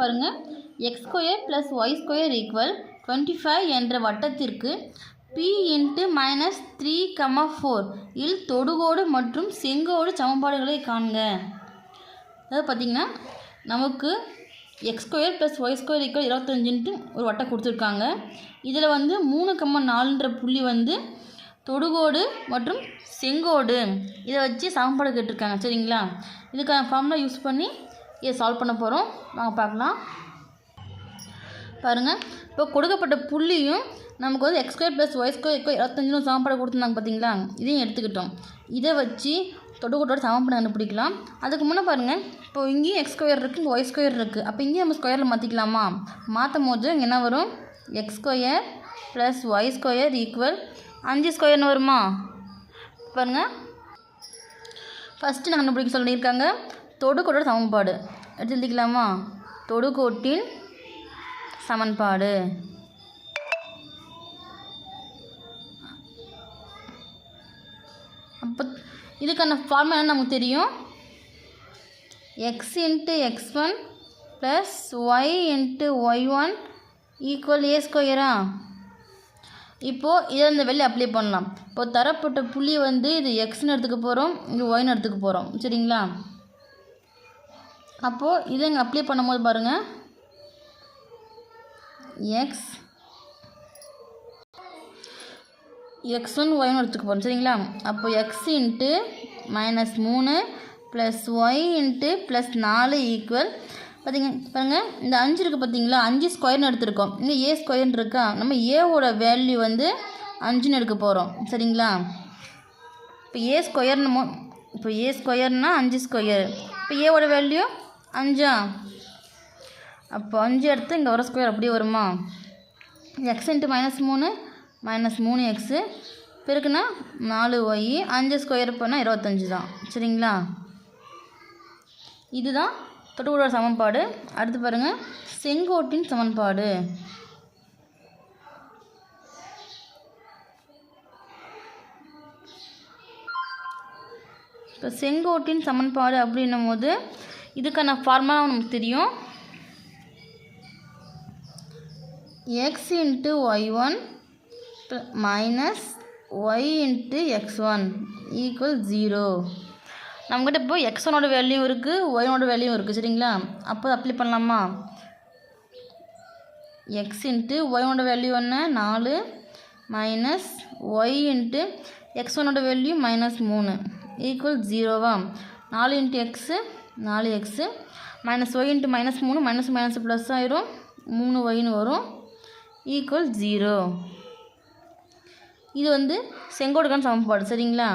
பாருங்கள் x square plus y square equal twenty five என்ற வட்டத்திற்கு p into minus three comma four இல் தொடுகோடு மற்றும் செங்கோடு சமன்பாடுகளை காண்க. அதாவது பார்த்திங்கன்னா நமக்கு x square plus y square equal இருபத்தஞ்சுன்ட்டு ஒரு வட்டம் கொடுத்துருக்காங்க. இதில் வந்து மூணு கம்மா நாலுன்ற புள்ளி வந்து தொடுகோடு மற்றும் செங்கோடு. இதை வச்சு சமன்பாடு கேட்டிருக்காங்க சரிங்களா? இதுக்கான ஃபார்முலா யூஸ் பண்ணி இதை சால்வ் பண்ண போகிறோம் வாங்க பார்க்கலாம். பாருங்கள் இப்போ கொடுக்கப்பட்ட புள்ளியும் நமக்கு வந்து எக்ஸ்கொயர் ப்ளஸ் ஒய் ஸ்கொயர் இப்போ இருபத்தஞ்சுன்னு சமன்பாடு கொடுத்துருந்தாங்க பார்த்தீங்களா? இதையும் எடுத்துக்கிட்டோம். இதை வச்சு தொடுகோட்டோட சமன்பாடு கண்டுபிடிக்கலாம். அதுக்கு முன்னே பாருங்கள் இப்போ இங்கேயும் எக்ஸ் ஸ்கொயர் இருக்குது இங்கே ஒய் ஸ்கொயர் இருக்குது அப்போ இங்கேயும் நம்ம ஸ்கொயரில் மாற்றிக்கலாமா மாற்றும் போது இங்கே என்ன வரும்? X square plus y square equal அஞ்சு ஸ்கொயர்னு வருமா? பாருங்கள் ஃபஸ்ட்டு நான் கண்டுபிடிக்க சொல்லியிருக்காங்க. தொடுகோட்டோட சமன்பாடு. எடுத்து எழுதிக்கலாமா? தொடுகோட்டின் சமன்பாடு. அப்போ இதுக்கான ஃபார்முலா என்ன நமக்கு தெரியும். X into x one plus y into y one equal a ஸ்கொயரா இப்போது இதை இந்த வெளியே அப்ளை பண்ணலாம். இப்போ தரப்பட்ட புள்ளி வந்து இது எக்ஸ்னு எடுத்துக்க போகிறோம் இங்கே ஒய்னு எடுத்துக்க போகிறோம் சரிங்களா? அப்போது இதை இங்கே அப்ளை பண்ணும்போது பாருங்கள் எக்ஸ் எக்ஸ் ஒன் ஒய்னு எடுத்துக்க போகிறோம் சரிங்களா? அப்போ எக்ஸ் இன்ட்டு மைனஸ் மூணு ப்ளஸ் ஒய் இன்ட்டு ப்ளஸ் நாலு ஈக்குவல் பார்த்திங்க பாருங்கள் இந்த அஞ்சு இருக்குது பார்த்தீங்களா அஞ்சு ஸ்கொயர்னு எடுத்துருக்கோம். இங்கே ஏ ஸ்கொயர்னு இருக்கா? நம்ம ஏவோட வேல்யூ வந்து அஞ்சுன்னு எடுக்க போகிறோம் சரிங்களா? இப்போ ஏ ஸ்கொயர்னு மோ இப்போ ஏ ஸ்கொயர்னா அஞ்சு ஸ்கொயர் இப்போ ஏவோட வேல்யூ அஞ்சா? அப்போ அஞ்சு எடுத்து இங்கே வர ஸ்கொயர் அப்படியே வருமா? எக்ஸ் இன்ட்டு மைனஸ் மூணு மைனஸ் மூணு எக்ஸு பெருக்குன்னா நாலு ஒய் அஞ்சு ஸ்கொயர் பண்ணால் இருபத்தஞ்சி தான். சரிங்களா? இதுதான் தொடுகோட சமன்பாடு. அடுத்து பாருங்கள் செங்கோட்டின் சமன்பாடு. இப்போ செங்கோட்டின் சமன்பாடு அப்படின்னும் போது இதுக்கான ஃபார்முலா நமக்கு தெரியும். X into y one minus y into x one equal zero நம்மக்கிட்ட இப்போ எக்ஸ் ஒனோட வேல்யூ இருக்குது ஒய்னோட வேல்யூ இருக்குது சரிங்களா? அப்போ அப்ளை பண்ணலாமா? எக்ஸ் இன்ட்டு ஒய்னோட வேல்யூ என்ன? நாலு மைனஸ் ஒய் இன்ட்டு எக்ஸ் ஒனோட வேல்யூ மைனஸ் மூணு ஈக்குவல் ஜீரோவா நாலு இன்ட்டு எக்ஸு நாலு x minus y into minus மூணு மைனஸ் மைனஸ் ப்ளஸ் ஆயிரும். மூணு ஒயின்னு வரும். ஈக்குவல் ஜீரோ இது வந்து செங்கோடுக்கான சமன்பாடு சரிங்களா?